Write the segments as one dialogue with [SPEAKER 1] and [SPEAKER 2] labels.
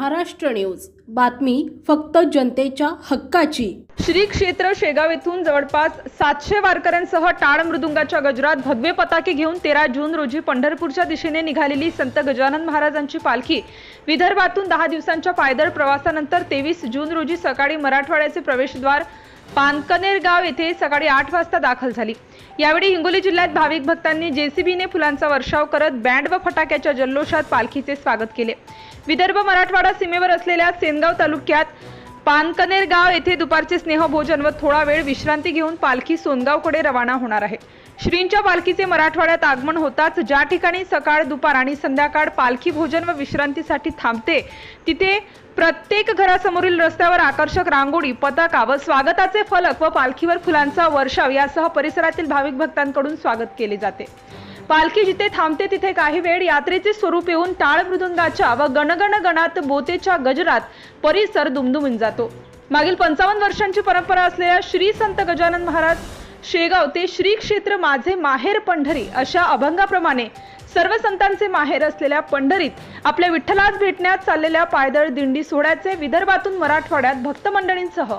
[SPEAKER 1] Maharashtra news. बातमी फक्त जनतेच्या हक्काची.
[SPEAKER 2] श्री क्षेत्र शेगाव येथून जवळपास सातशे वारकऱ्यांसह टाळ मृदुंगाच्या गजरात भगवे पताके घेऊन तेरा जून रोजी पंढरपूरच्या दिशेने निघालेली संत गजानन महाराजांची पालखी. विदर्भातून दहा दिवसांच्या पायदळ प्रवासानंतर तेवीस जून रोजी सकाळी मराठवाड्याचे प्रवेशद्वार पानकनेर गाव येथे सकाळी आठ वाजता दाखल झाली. यावेळी हिंगोली जिल्ह्यात भाविक भक्तांनी जेसीबीने फुलांचा वर्षाव करत बँड व फटाक्याच्या जल्लोषात पालखीचे स्वागत केले. विदर्भ मराठवाडा सीमेवर असलेल्या सेनगाव तालुक्यात पानकनेर गाव येथे दुपारचे स्नेहभोजन व थोडा वेळ विश्रांती घेऊन पालखी सोनगावकडे रवाना होणार आहे. श्रींच्या पालखीचे मराठवाड्यात आगमन होताच ज्या ठिकाणी सकाळ दुपार आणि संध्याकाळ पालखी भोजन व विश्रांतीसाठी थांबते तिथे प्रत्येक घरासमोरील रस्त्यावर आकर्षक रांगोळी पताका व स्वागताचे फलक व पालखीवर फुलांचा वर्षाव यासह परिसरातील भाविक भक्तांकडून स्वागत केले जाते. पालखी जिथे थांबते तिथे काही वेळ यात्रेचे स्वरूप येऊन टाळ मृदुंगाच्या व गणगण गणात बोतेच्या गजरात परिसर दुमदुमून जातो. मागील पंचावन्न वर्षांची परंपरा असलेल्या श्री संत गजानन महाराज शेगाव ते श्री क्षेत्र माझे माहेर पंढरी अशा अभंगाप्रमाणे सर्व संतांचे माहेर असलेल्या पंढरीत आपल्या विठ्ठलास भेटण्यात चाललेल्या पायदळ दिंडी सोहळ्याचे विदर्भातून मराठवाड्यात भक्त मंडळींसह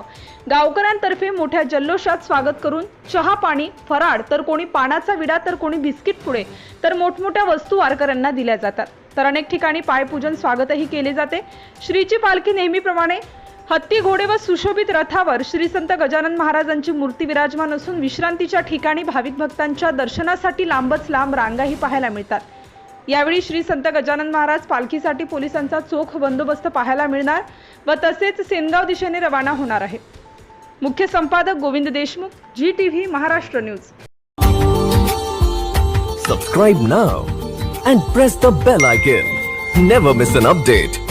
[SPEAKER 2] गावकऱ्यांतर्फे मोठ्या जल्लोषात स्वागत करून चहा पाणी फराळ तर कोणी पानाचा विडा तर कोणी बिस्किट पुढे तर मोठमोठ्या वस्तू वारकऱ्यांना दिल्या जातात. तर अनेक ठिकाणी पायपूजन स्वागतही केले जाते. श्रीची पालखी नेहमीप्रमाणे हत्ती घोडे व सुशोभित रथावर श्री संत गजानन महाराजांची मूर्ती विराजमान असून विश्रांतीच्या ठिकाणी भाविक भक्तांच्या दर्शनासाठी लांबच लांब रांगाही पाहायला मिळतात. यावेळी श्री संत गजानन महाराज पालखीसाठी पोलिसांचा चोख बंदोबस्त पाहायला मिळणार व तसेच सेनगाव दिशेने रवाना होणार आहे. मुख्य संपादक Govind Deshmukh ji TV Maharashtra news.
[SPEAKER 3] Subscribe now and press the bell icon never miss an update